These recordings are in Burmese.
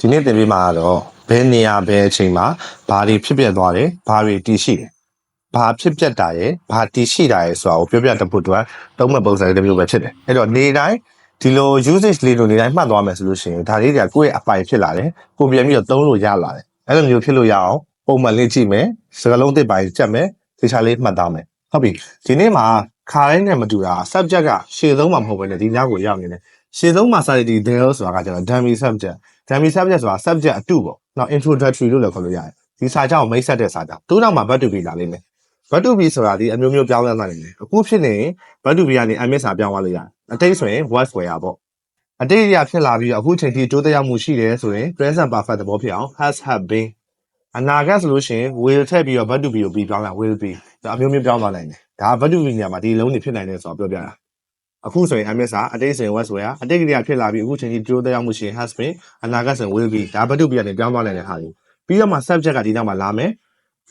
ဒီနေ့သင်ပေးမှာကတော့ဘယ်နေရာဘယ်အချိန်မှာဘာတွေဖြစ်ပျက်သွားတယ်ဘာတွေတည်ရှိတယ်ဘာဖြစ်ပျက်တာရဲ့ဘာတည်ရှိတာရဲ့ဆိုတာကိုပြောပြတတ်ဖို့အတွက်သုံးမဲ့ပုံစံတစ်မျိုးပဲဖြစ်တယ်အဲ့တော့နေတိုင်းဒီလို usage လေးလိုနေတိုင်းမှတ်သွားမယ်ဆိုလို့ရှိရင်ဒါလေးတွေကကိုယ့်ရဲ့အပိုင်ဖြစ်လာတယ်ကိုပြန်ပြီးတော့သုံးလို့ရလာတယ်အဲ့လိုမျိုးဖြစ်လို့ရအောင်ပုံမှန်လေးကြည့်မယ်စကားလုံးတစ်ပိုင်းကြက်မယ်သေချာလေးမှတ်သားမယ်ဟုတ်ပြီဒီနေ့မှာခါတိုင်းနဲ့မတူတာ subject ကရှေ့ဆုံးမှာမဟုတ်ဘဲနဲ့ဒီညကိုရောက်နေတယ်ရှေ့ဆုံးမှာစာရည်ဒီ there ဆိုတာကကျတော့ dummy subject dummy subject ဆိုတာ subject အတူပေါ့နော် introductory လို့လည်းခေါ်လို့ရတယ်ဒီစာကြောင့်မိတ်ဆက်တဲ့စာကြောင့်တိုးတော့မှ verb to be လာလိမ့်မယ် verb to be ဆိုတာဒီအမျိုးမျိုးပြောင်းလဲသွားနိုင်တယ်အခုဖြစ်နေရင် verb to be ကနေ ms စာပြောင်းသွားလို့ရတယ်အတိတ်ဆိုရင် was were ပေါ့အတိတ်ရဖြစ်လာပြီးတော့အခုချိန်ထိတိုးတက်ရောက်မှုရှိတယ်ဆိုရင် present perfect သဘောဖြစ်အောင် has have been အနာဂတ်ဆိုလို့ရှိရင် will ထည့်ပြီးတော့ verb to be ကိုပြီးပြောင်းလာ will be ဒါအမျိုးမျိုးပြောင်းသွားနိုင်တယ်ဒါ verb to be နေရာမှာဒီလုံးတွေဖြစ်နိုင်တယ်ဆိုတော့ပြောပြတာ အခုဆိုရင် ms စာအတိတ်ဆိုရင် was were အတိတ်ကလေးကဖြစ်လာပြီးအခုချိန်ထိတိုးတက်ရောက်မှုရှိရင် has been အနာဂတ်ဆိုရင် will be ဒါ verb to be ကနေပြောင်းသွားနိုင်တဲ့ဟာတွေပြီးတော့မှ subject ကဒီနောက်မှာလာမယ်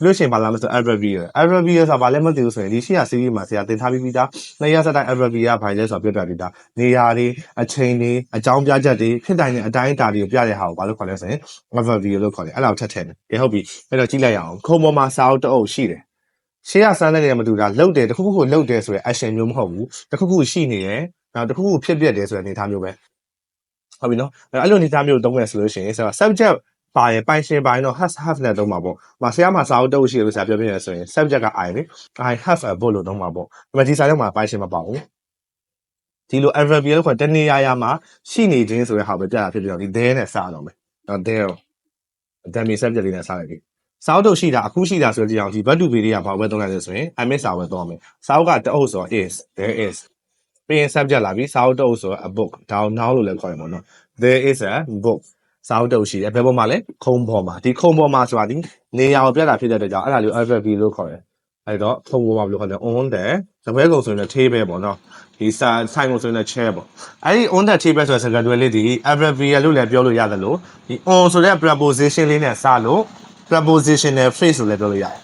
ပြီးလို့ရှိရင်ဘာလာမလဲဆို adverbial adverbial ဆိုတာဘာလဲမသိဘူးဆိုရင်ဒီရှိရ series မှာဆရာသင်ထားပြီးပြီးသားနှစ်ရက်စတိုင်း adverbial ကဘာလဲဆိုတော့ပြောပြပြီးသားနေရာတွေအချိန်တွေအကြောင်းပြချက်တွေဖြစ်တိုင်းတဲ့အတိုင်းအတာတွေကိုပြတဲ့ဟာကိုဘာလို့ခေါ်လဲဆိုရင် adverbial လို့ခေါ်တယ်အဲ့ဒါကိုထပ်ထည့်တယ်ကဲဟုတ်ပြီအဲ့တော့ကြည့်လိုက်ရအောင်ခုံပေါ်မှာစာအုပ်တစ်အုပ်ရှိတယ် ရှေ့ကစမ်းတဲ့နေရာမတူတာလှုပ်တယ်တစ်ခုခုကိုလှုပ်တယ်ဆိုရယ် action မျိုးမဟုတ်ဘူးတစ်ခုခုရှိနေတယ်နောက်တစ်ခုခုဖြစ်ပျက်တယ်ဆိုတဲ့အနေအထားမျိုးပဲဟုတ်ပြီနော်အဲ့လိုအနေအထားမျိုးသုံးရဆိုလို့ရှိရင်ဆိုတော့ subject ပါရင်ပိုင်ရှင်ပါရင်တော့ has have နဲ့သုံးပါပေါ့။မဆရာမှာစာအုပ်တုပ်ရှိလို့ဆရာပြောပြရဆိုရင် subject က I လေ။ I have a book လို့သုံးပါပေါ့။ဒါပေမဲ့ဒီစာထဲမှာပိုင်ရှင်မပါဘူး။ဒီလို adverb လို့ခေါ်တဲ့တနေရာရာမှာရှိနေခြင်းဆိုတဲ့ဟာပဲပြတာဖြစ်ပြီးတော့ဒီ there နဲ့စတော့မယ်။နော် there dummy subject လေးနဲ့စလိုက်ပြီ။ စာအုပ်တုပ်ရှိတာအခုရှိတာဆိုကြည့်အောင်ဒီ verb to be တွေကဘာပဲသုံးလိုက်လဲဆိုရင် I miss စာပဲသုံးမယ်။စာအုပ်ကတအုပ်ဆိုတော့ is there is ပြီးရင် subject လာပြီစာအုပ်တုပ်ဆိုတော့ a book ဒါ now လို့လည်းခေါ်ရမှာနော်။ there is a book စာအုပ်တုပ်ရှိတယ်ဘယ်ပေါ်မှာလဲခုံပေါ်မှာဒီခုံပေါ်မှာဆိုတာဒီနေရာကိုပြတာဖြစ်တဲ့အတွက်ကြောင့်အဲ့ဒါလေး adverb လို့ခေါ်တယ်အဲ့တော့ခုံပေါ်မှာဘယ်လိုခေါ်လဲ on the သပွဲကုံဆိုရင်လည်း table ပေါ့နော်ဒီစာဆိုင်ကုံဆိုရင်လည်း chair ပေါ့အဲ့ဒီ on the table ဆိုတဲ့စကားတွဲလေးဒီ adverb လို့လည်းပြောလို့ရတယ်လို့ဒီ on ဆိုတဲ့ preposition လေးနဲ့စလို့ prepositional phrase လို့လည်းပြောလို့ရတယ်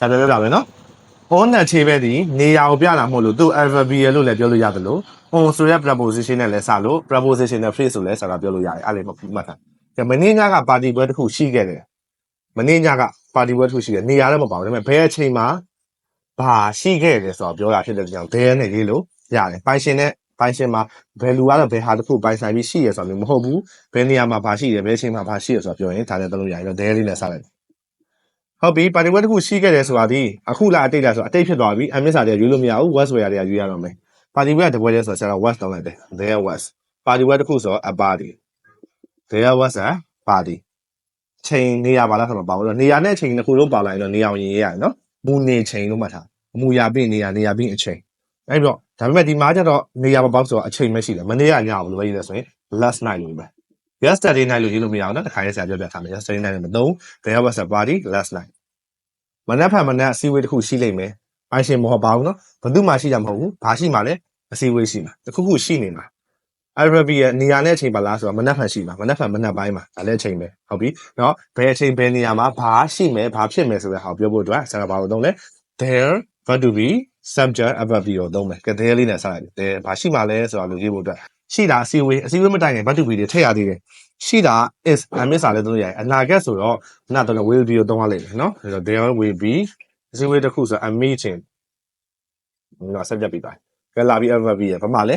ဒါပဲပြောပြမယ်နော် on the table ဒီနေရာကိုပြတာမဟုတ်လို့သူ adverb လို့လည်းပြောလို့ရတယ်လို့ on ဆိုတဲ့ preposition နဲ့လည်းစလို့ prepositional phrase ဆိုလည်းစကားပြောလို့ရတယ်အဲ့လေမှတ်မှတ်ထား။ဒါမင်းညကပါတီပွဲတစ်ခုရှိခဲ့တယ်။မင်းညကပါတီပွဲတစ်ခုရှိတယ်နေရာလည်းမပါဘူးဒါပေမဲ့ဘယ်အချိန်မှာဘာရှိခဲ့တယ်ဆိုတော့ပြောတာဖြစ်တဲ့ကြောင့်ဘယ်နဲ့ရေးလို့ရတယ်။ပိုင်ရှင်နဲ့ ပိုင်ရှင်မှာ value ကတော့ဘယ်ဟာတစ်ခုပိုင်ဆိုင်ပြီးရှိရဆိုတော့မဟုတ်ဘူး။ဘယ်နေရာမှာဘာရှိတယ်ဘယ်အချိန်မှာဘာရှိရဆိုတော့ပြောရင်ဒါလည်းသုံးလို့ရတယ်တော့ there လေးနဲ့စလိုက်။ဟုတ်ပြီပါတီပွဲတစ်ခုရှိခဲ့တယ်ဆိုတာဒီအခုလာအတိတ်လားဆိုအတိတ်ဖြစ်သွားပြီအမစ်စာတွေရွေးလို့မရဘူး was where တွေကရွေးရတော့မယ်ပါတီပွဲကတပွဲလဲဆိုတော့ဆရာက was တောင်းလိုက်တယ် there was ပါတီပွဲတစ်ခုဆိုတော့ a party there was a party ချိန်နေရပါလားဆိုတော့ပါဘူးတော့နေရာနဲ့ချိန်တစ်ခုလုံးပါလာရင်တော့နေအောင်ရင်ရရတယ်နော်မူနေချိန်လို့မှတ်ထားအမူအရာပြင်နေရာနေရာပြင်အချိန် အဲ့ပြီးတော့ဒါပေမဲ့ဒီမှာကျတော့နေရာမပေါက်ဆိုတော့အချိန်မရှိတယ်မနေ့ကညဘယ်လိုပဲရေးလဲဆိုရင် last night လို့ပဲ yesterday night လို့ရေးလို့မရအောင်နော်တခါရေးဆရာပြောပြထားမယ် yesterday night နဲ့မသုံး there was a party last night မနက်ဖြန်မနက်အစည်းအဝေးတစ်ခုရှိလိမ့်မယ်ပိုင်ရှင်မဟုတ်ပါဘူးနော်ဘယ်သူမှရှိကြမဟုတ်ဘူးဘာရှိမှလဲအစည်းအဝေးရှိမှာတစ်ခုခုရှိနေမှာ Arabic ရဲ့နေရာနဲ့အချိန်ပါလားဆိုတော့မနက်ဖြန်ရှိမှာမနက်ဖြန်မနက်ပိုင်းမှာဒါလည်းအချိန်ပဲဟုတ်ပြီเนาะဘယ်အချိန်ဘယ်နေရာမှာဘာရှိမယ်ဘာဖြစ်မယ်ဆိုတဲ့ဟာကိုပြောဖို့အတွက်ဆရာကဘာလို့သုံးလဲ there verb to be subject overview ကိုသုံးမယ်ကတဲ့လေးနဲ့စရတယ်တဲ့ဘာရှိမှလဲဆိုတာလူရေးဖို့အတွက်ရှိတာအစီဝေးအစီဝေးမတိုင်ခင်ဘတ်တူဘီတွေထည့်ရသေးတယ်ရှိတာ is အမစ်စာလဲသုံးရတယ်အနာဂတ်ဆိုတော့ခုနကတော့ will be ကိုသုံးရလိမ့်မယ်နော်အဲ့တော့ there will be အစီဝေးတစ်ခုဆို a meeting နော် subject ပြီးပါကဲလာပြီး overview ရဘာမှလဲ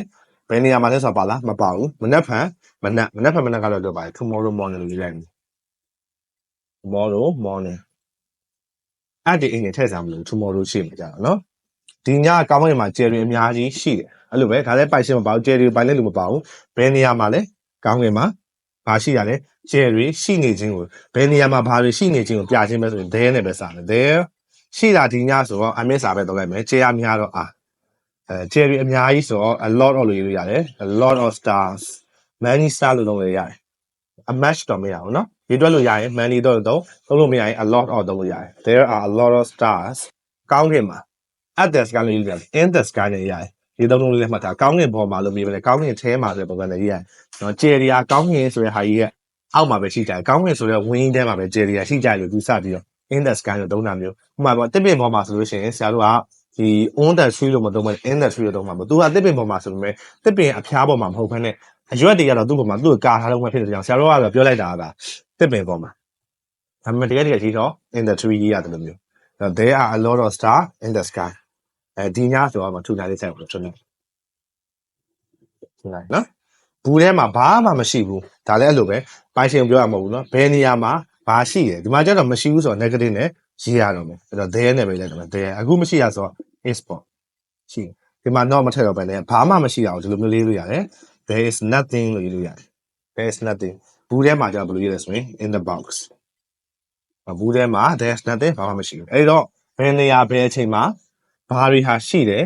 ဘယ်နေရာမှာလဲဆိုတာပါလားမပါဘူးမနက်ဖြန်မနက်မနက်ဖြန်မနက်ကတော့လွတ်ပါတယ် tomorrow morning လို့ရေးလိုက်မယ် tomorrow morning အဲ့ဒီအင်ဂျင်ထည့်စားမလို့ tomorrow ရှိမှာကြာတော့နော် ဒီညကောင်းကင်မှာ cherry အများကြီးရှိတယ်အဲ့လိုပဲဒါလည်းပိုက်ရှင်းမပါဘူး cherry ပိုင်လည်းလို့မပါဘူးဘယ်နေရာမှာလဲကောင်းကင်မှာဘာရှိရလဲ cherry ရှိနေခြင်းကိုဘယ်နေရာမှာဘာတွေရှိနေခြင်းကိုပြခြင်းပဲဆိုရင် there နဲ့ပဲစတယ် there ရှိတာဒီညဆိုတော့အမစ်စာပဲတော့လိုက်မယ် cherry များတော့အာအဲ cherry အများကြီးဆိုတော့ a lot of လို့ရေးလို့ရတယ် a lot of stars many stars လို့လုပ်လို့ရတယ် a match တော့မရဘူးเนาะရေးတွက်လို့ရရင် many တော့တော့သုံးလို့မရရင် a lot of သုံးလို့ရတယ် there are a lot of stars ကောင်းကင်မှာ at the sky လို့ရေးတယ် in the sky နဲ့ရတယ်ဒီသုံးလုံးလေးလည်းမှတ်ထားကောင်းကင်ပေါ်မှာလို့ပြီးပါလေကောင်းကင်ထဲမှာဆိုတဲ့ပုံစံနဲ့ရေးရတယ်နော်ကျယ်ရီယာကောင်းကင်ဆိုတဲ့ဟာကြီးရဲ့အောက်မှာပဲရှိကြတယ်ကောင်းကင်ဆိုတဲ့ဝင်းကြီးထဲမှာပဲကျယ်ရီယာရှိကြတယ်လို့သူစပြီးတော့ in the sky လို့သုံးတာမျိုးဥပမာပေါ့တစ်ပင်ပေါ်မှာဆိုလို့ရှိရင်ဆရာတို့ကဒီ on the tree လို့မသုံးဘဲ in the tree လို့သုံးမှာပေါ့သူကတစ်ပင်ပေါ်မှာဆိုပေမဲ့တစ်ပင်အဖျားပေါ်မှာမဟုတ်ဘဲနဲ့အရွက်တွေကတော့သူ့ပေါ်မှာသူ့ကိုကာထားလုံးပဲဖြစ်နေတယ်ကြောင့်ဆရာတို့ကတော့ပြောလိုက်တာကတစ်ပင်ပေါ်မှာဒါပေမဲ့တကယ်တကယ်ကြီးတော့ in the tree ကြီးရတယ်လို့မျိုး there are a lot of star in the sky အဲဒီညဆိုတော့မထူနိုင်လေးဆိုင်ဘူးကျွန်တော်ထူနိုင်နော်ဘူးထဲမှာဘာမှမရှိဘူးဒါလည်းအဲ့လိုပဲပိုင်ရှင်ပြောရမှာမဟုတ်ဘူးနော်ဘယ်နေရာမှာဘာရှိတယ်ဒီမှာကျတော့မရှိဘူးဆိုတော့ negative နဲ့ရေးရတော့မယ်အဲ့တော့ there နဲ့ပဲလိုက်တော့မယ် there အခုမရှိရဆိုတော့ is ပေါ့ရှိတယ်ဒီမှာ not မထည့်တော့ပဲနဲ့ဘာမှမရှိအောင်ဒီလိုမျိုးလေးလို့ရတယ် there is nothing လို့ရေးလို့ရတယ် there is nothing ဘူးထဲမှာကျတော့ဘယ်လိုရေးလဲဆိုရင် in the box ဘူးထဲမှာ there is nothing ဘာမှမရှိဘူးအဲ့တော့ဘယ်နေရာဘယ်အချိန်မှာ ဘာတွေဟာရှိတယ်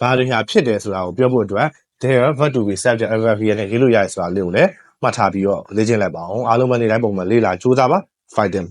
ဘာတွေဟာဖြစ်တယ်ဆိုတာကိုပြောဖို့အတွက် there verb to be subject and verb here နဲ့ရေးလို့ရတယ်ဆိုတာလေးကိုလည်းမှတ်ထားပြီးတော့လေ့ကျင့်လိုက်ပါအောင်အားလုံးပဲနေတိုင်းပုံမှန်လေ့လာကြိုးစားပါ fight them